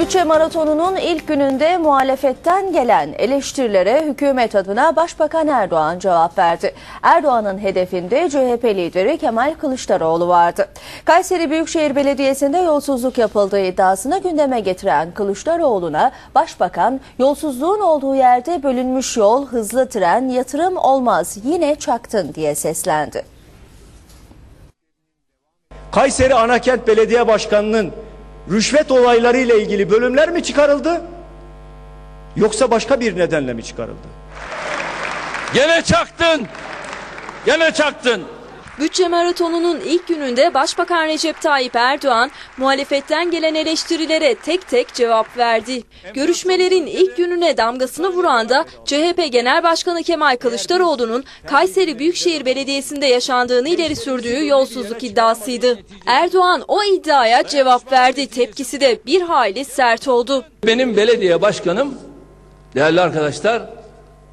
Bütçe maratonunun ilk gününde muhalefetten gelen eleştirilere hükümet adına Başbakan Erdoğan cevap verdi. Erdoğan'ın hedefinde CHP lideri Kemal Kılıçdaroğlu vardı. Kayseri Büyükşehir Belediyesi'nde yolsuzluk yapıldığı iddiasını gündeme getiren Kılıçdaroğlu'na Başbakan yolsuzluğun olduğu yerde bölünmüş yol, hızlı tren, yatırım olmaz yine çaktın diye seslendi. Kayseri Anakent Belediye Başkanı'nın rüşvet olayları ile ilgili bölümler mi çıkarıldı? Yoksa başka bir nedenle mi çıkarıldı? Gene çaktın. Gene çaktın. Bütçe maratonunun ilk gününde Başbakan Recep Tayyip Erdoğan muhalefetten gelen eleştirilere tek tek cevap verdi. Görüşmelerin ilk gününe damgasını vuran da CHP Genel Başkanı Kemal Kılıçdaroğlu'nun Kayseri Büyükşehir Belediyesi'nde yaşandığını ileri sürdüğü yolsuzluk iddiasıydı. Erdoğan o iddiaya cevap verdi. Tepkisi de bir hayli sert oldu. Benim belediye başkanım değerli arkadaşlar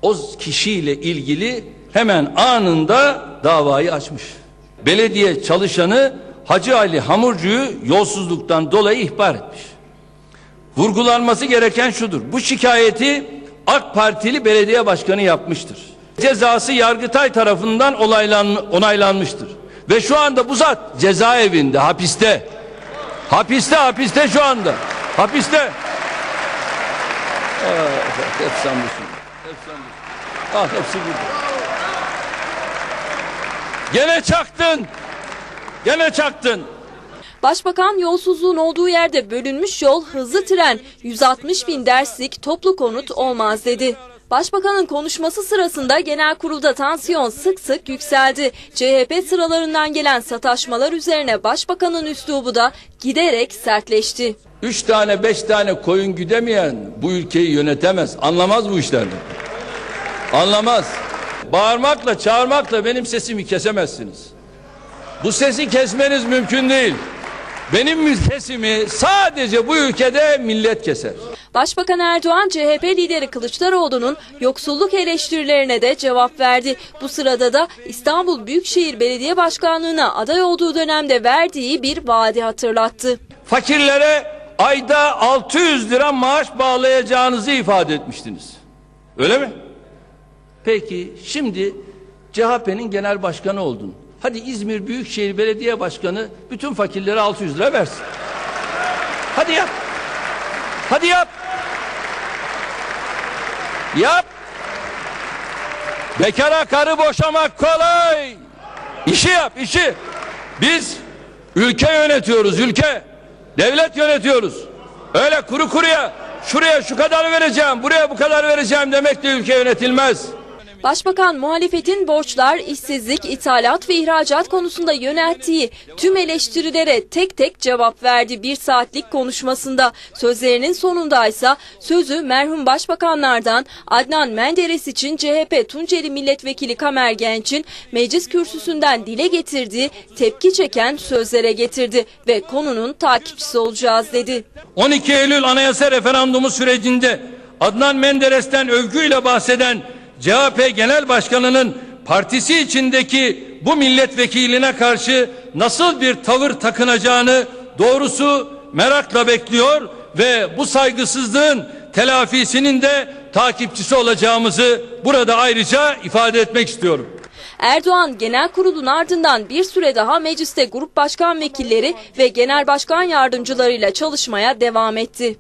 o kişiyle ilgili hemen anında davayı açmış. Belediye çalışanı Hacı Ali Hamurcu'yu yolsuzluktan dolayı ihbar etmiş. Vurgulanması gereken şudur. Bu şikayeti AK Partili belediye başkanı yapmıştır. Cezası Yargıtay tarafından olaylan, onaylanmıştır. Ve şu anda bu zat cezaevinde, hapiste. Hapiste, hapiste şu anda. Hapiste. Ah, hep busun. Hep busun. Ah hepsi burada. Gene çaktın. Gene çaktın. Başbakan yolsuzluğun olduğu yerde bölünmüş yol, hızlı tren, 160 bin derslik toplu konut olmaz dedi. Başbakanın konuşması sırasında genel kurulda tansiyon sık sık yükseldi. CHP sıralarından gelen sataşmalar üzerine başbakanın üslubu da giderek sertleşti. Üç tane beş tane koyun güdemeyen bu ülkeyi yönetemez. Anlamaz bu işlerden. Anlamaz. Bağırmakla çağırmakla benim sesimi kesemezsiniz. Bu sesi kesmeniz mümkün değil. Benim sesimi sadece bu ülkede millet keser. Başbakan Erdoğan CHP lideri Kılıçdaroğlu'nun yoksulluk eleştirilerine de cevap verdi. Bu sırada da İstanbul Büyükşehir Belediye Başkanlığı'na aday olduğu dönemde verdiği bir vaadi hatırlattı. Fakirlere ayda 600 lira maaş bağlayacağınızı ifade etmiştiniz. Öyle mi? Peki şimdi CHP'nin genel başkanı oldun. Hadi İzmir Büyükşehir Belediye Başkanı bütün fakirlere 600 lira versin. Hadi yap. Hadi yap. Yap. Bekara karı boşamak kolay. İşi yap, işi. Biz ülke yönetiyoruz, ülke. Devlet yönetiyoruz. Öyle kuru kuruya şuraya şu kadar vereceğim, buraya bu kadar vereceğim demekle ülke yönetilmez. Başbakan muhalefetin borçlar, işsizlik, ithalat ve ihracat konusunda yönelttiği tüm eleştirilere tek tek cevap verdi bir saatlik konuşmasında. Sözlerinin sonundaysa sözü merhum başbakanlardan Adnan Menderes için CHP Tunceli Milletvekili Kamer Genç'in meclis kürsüsünden dile getirdiği tepki çeken sözlere getirdi ve konunun takipçisi olacağız dedi. 12 Eylül Anayasa Referandumu sürecinde Adnan Menderes'ten övgüyle bahseden CHP Genel Başkanı'nın partisi içindeki bu milletvekiline karşı nasıl bir tavır takınacağını doğrusu merakla bekliyor ve bu saygısızlığın telafisinin de takipçisi olacağımızı burada ayrıca ifade etmek istiyorum. Erdoğan genel kurulun ardından bir süre daha mecliste grup başkan vekilleri ve genel başkan yardımcılarıyla çalışmaya devam etti.